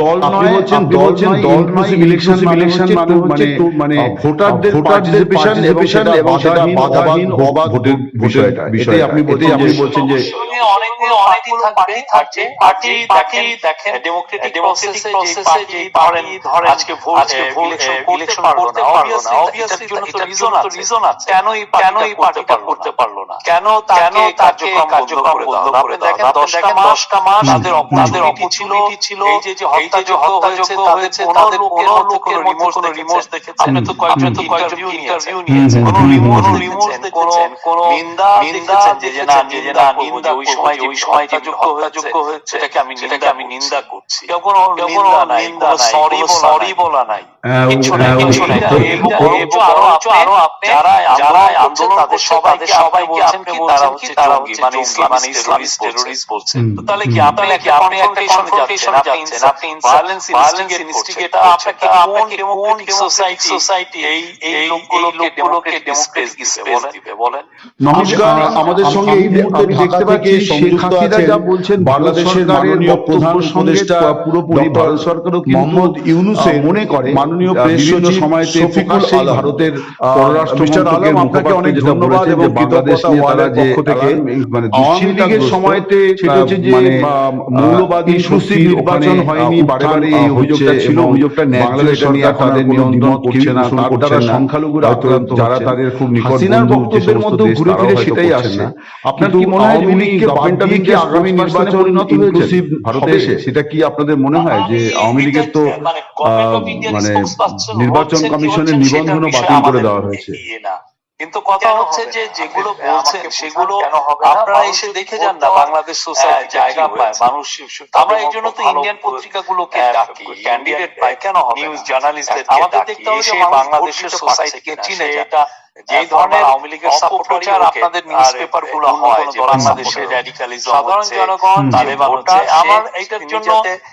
দল নয় বলছেন দল দল নয় ইলেকশন ইলেকশন মানে মানে ভোটারদের ভোটারদের পার্টিসিপেশন এবং এবং সেটা সেটা বাধাহীন, বাধাহীন অবাধ অবাধ ভোটের বিষয়টা বিষয়টা। আপনি বলছেন আপনি বলছেন যে অনেকগুলো পার্টি থাকবে। পার্টি পার্টি পার্টি দেখেন ডেমোক্রেটিক প্রসেসে যে পার্টি ধরেন আজকে ভোট আজকে ইলেকশন ইলেকশন করতে পারল না। অবভিয়াসলি জন্য রিজন আছে রিজন আছে। কেন এই কেন এই পার্টিটা করতে পারল না? কেন কেন কার্যক্রম কার্যক্রম বন্ধ করে দেওয়া দেখেন দশটা মাস মাস তাদের তাদের অপরচুনিটি ছিল। এই যে যে হত্যা হয়েছে হয়েছে তাদের কোনো লোকের মধ্যে কোনো রিমোর্স দেখেছেন। আপনি তো কয়েকজন তো কয়েকজন ইন্টারভিউ নিয়েছেন। কোনো রিমোর্স রিমোর্স দেখেছেন কোনো নিন্দা নিন্দা যে না যে না নিন্দা ওই সময় যে ওই সময় যে হত্যাযোগ্য হয়েছে সেটাকে আমি সেটাকে আমি নিন্দা করছি। কেউ কোনো নিন্দা নাই কোনো সরি সরি বলা নাই। কিছু নাই। কিছু নাই আরও আরও আপনি যারা যারা আন্দোলন তাদের সবাইকে সবাইকে বলছেন কি তারা হচ্ছে তারা হচ্ছে মানে ইসলাম মানে ইসলামিস্ট টেরোরিস্ট বলছেন। তো তাহলে কি আপনি কি আপনি একটা কনফ্রন্টেশনে যাচ্ছেন আপনি ভায়োলেন্স ভায়োলেন্স ইনস্টিগেট আপনাকে কোন ডেমোক্রেটিক সোসাইটি সোসাইটি এই এই লোকগুলোকে ডেমোক্রেটিক স্পেস দিবে বলেন নমস্কার আমাদের সঙ্গে এই মুহূর্তে আমি দেখতে পাচ্ছি শেখ হাসিনা বাংলাদেশের মাননীয় প্রধান উপদেষ্টা পুরোপুরি ভারত সরকারও মোহাম্মদ ইউনুসের মনে করে মাননীয় প্রেস বিভিন্ন সময়তে প্রকাশ্যে ভারতের পররাষ্ট্রমন্ত্রকের আপনাকে অনেক ধন্যবাদ এবং বাংলাদেশ নিয়ে তারা যে থেকে মানে আওয়ামী লীগের সময়তে সেটা হচ্ছে যে মৌলবাদী শক্তি নির্বাচন হয়নি বারে বারে এই অভিযোগটা ছিল। অভিযোগটা বাংলাদেশ সরকার তাদের নিয়ন্ত্রণ করছে না তার দ্বারা সংখ্যালঘুরা আক্রান্ত যারা তাদের খুব নিকট বক্তব্যের মধ্যে ঘুরে ফিরে সেটাই আসছে আপনার কি মনে হয় গভর্নমেন্ট কি আগামী নির্বাচনে পরিণত ভারতে সেটা কি আপনাদের মনে হয় যে আওয়ামী লীগের তো মানে নির্বাচন কমিশনের নিবন্ধনও বাতিল করে দেওয়া হয়েছে। কিন্তু কথা হচ্ছে যে যেগুলো বলছেন সেগুলো আপনারা এসে দেখে যান না বাংলাদেশ সোসাইটি জায়গা পায়। মানুষ আমরা এই জন্য তো ইন্ডিয়ান পত্রিকাগুলোকে ডাকি ক্যান্ডিডেট পাই। কেন হবে নিউজ জার্নালিস্টদের আমাদের দেখতে হবে যে বাংলাদেশের সোসাইটিকে চিনে এটা যে ধরনের আওয়ামী লীগের সাপোর্টার আপনাদের নিউজ পেপারগুলো হয় যে বাংলাদেশে র্যাডিকালিজম সাধারণ জনগণ তালেবান হচ্ছে আমার এইটার জন্য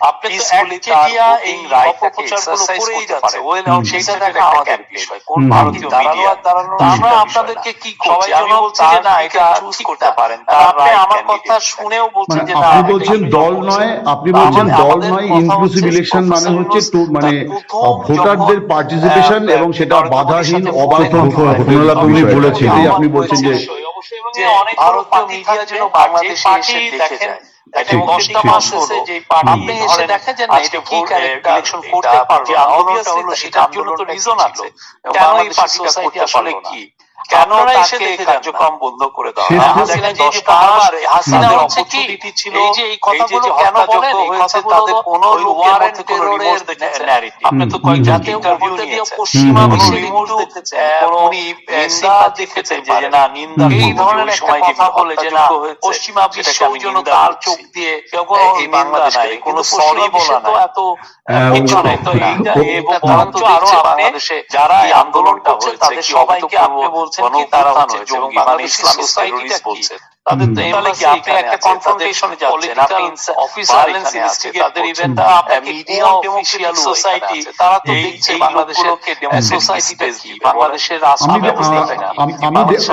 আপনি তো একচেটিয়া এই অপপ্রচারগুলো করেই যাচ্ছে। ওয়েল সেইটা দেখা আমাদের বিষয়। কোন ভারতীয় মিডিয়া আমরা আপনাদেরকে কি করছি? আমি বলছি যে না এটা চুজ করতে পারেন আপনি আমার কথা শুনেও বলছেন মানে যে না আপনি বলছেন দল নয় আপনি বলছেন দল নয় ইনক্লুসিভ ইলেকশন মানে হচ্ছে মানে ভোটারদের পার্টিসিপেশন এবং সেটা বাধাহীন অবাধ উনি বিষয়টা। বলেছেন এই আপনি বলছেন যে অবশ্যই, এবং অনেক মিডিয়া যেন বাংলাদেশে এসে দেখে যায়। আপনি এসে দেখেন যে না এটা কি ইলেকশন করতে পারবে আন্দোলনটা হলো সেটার জন্য তো রিজন আছে। কেন এই পার্টিটা করতে আসলে কি? কেন এসে কার্যক্রম বন্ধ করে দেওয়া হাসিনা হাসিনা দশটা মাস হাসিনা হচ্ছে ছিল এই যে এই কথাগুলো কেন বলেন এই কথাগুলো কোনো লোকের মধ্যে কোনো রিমোর্স দেখেছেন আপনি তো কয়েক ইন্টারভিউ দিয়ে পশ্চিমা বিশ্বে রিমোর্স দেখেছেন উনি নিন্দা দেখেছেন যে যে না নিন্দা এই ধরনের একটা কথা বলে যে না পশ্চিমা বিশ্ব জন্য তার চোখ দিয়ে এই বাংলাদেশ কোনো সরি বলা নাই। এত কিছু নাই তো এইটা এবং বরঞ্চ আরও বাংলাদেশে যারা এই আন্দোলনটা হচ্ছে তাদের সবাইকে আপনি বলছেন কি তারা হচ্ছে জঙ্গি মানে ইসলামিক সোসাইটিটা বলছে তাদের তো আপনি একটা কনফ্রন্টেশনে যাচ্ছেন আপনি অফিসার তাদের ইভেন্ট মিডিয়া অফিসিয়াল সোসাইটি তারা তো দেখছে বাংলাদেশের সোসাইটিটা কি বাংলাদেশের আমি রাষ্ট্র ব্যবস্থাটা আমি-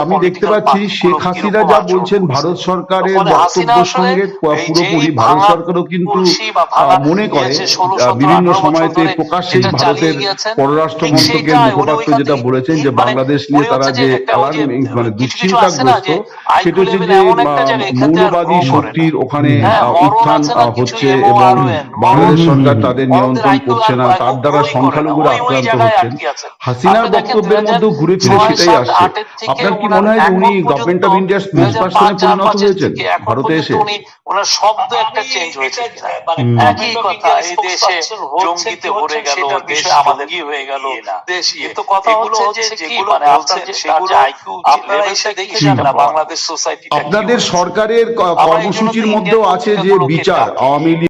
আমি দেখতে পাচ্ছি শেখ হাসিনা যা বলছেন ভারত সরকারের বক্তব্যের সঙ্গে পুরোপুরি ভারত সরকারও কিন্তু মনে করে বিভিন্ন সময়তে সেটা ভারতের পররাষ্ট্র মন্ত্রকের মুখপাত্র যেটা বলেছেন যে মানে বাংলাদেশ নিয়ে তারা যে মানে দুশ্চিন্তাগ্রস্ত সেটা হচ্ছে যে মৌলবাদী। শক্তির ওখানে হ্যাঁ, উত্থান হচ্ছে এবং বাংলাদেশ সরকার তাদের নিয়ন্ত্রণ করছে না তার দ্বারা সংখ্যালঘুরা আক্রান্ত হচ্ছেন। হাসিনার বক্তব্যের মধ্যে ঘুরে ফিরে সেটাই আসছে। আপনার কি মনে হয় উনি গভর্নমেন্ট অফ ইন্ডিয়ার 2005, স্পোকসপার্সনে চার, পরিণত হয়েছেন? ভারতে এসে? ওনার শব্দ একটা চেঞ্জ হয়েছে মানে একই কথা এই দেশে জঙ্গিতে ভরে গেল দেশ আমাদের কি হয়ে গেল দেশ কিন্তু কথা হচ্ছে যে যেগুলো মানে আপনার যে সেগুলো আপনারা এসে দেখে না বাংলাদেশ সোসাইটি আপনাদের সরকারের কর্মসূচির মধ্যেও আছে যে বিচার আওয়ামী লীগ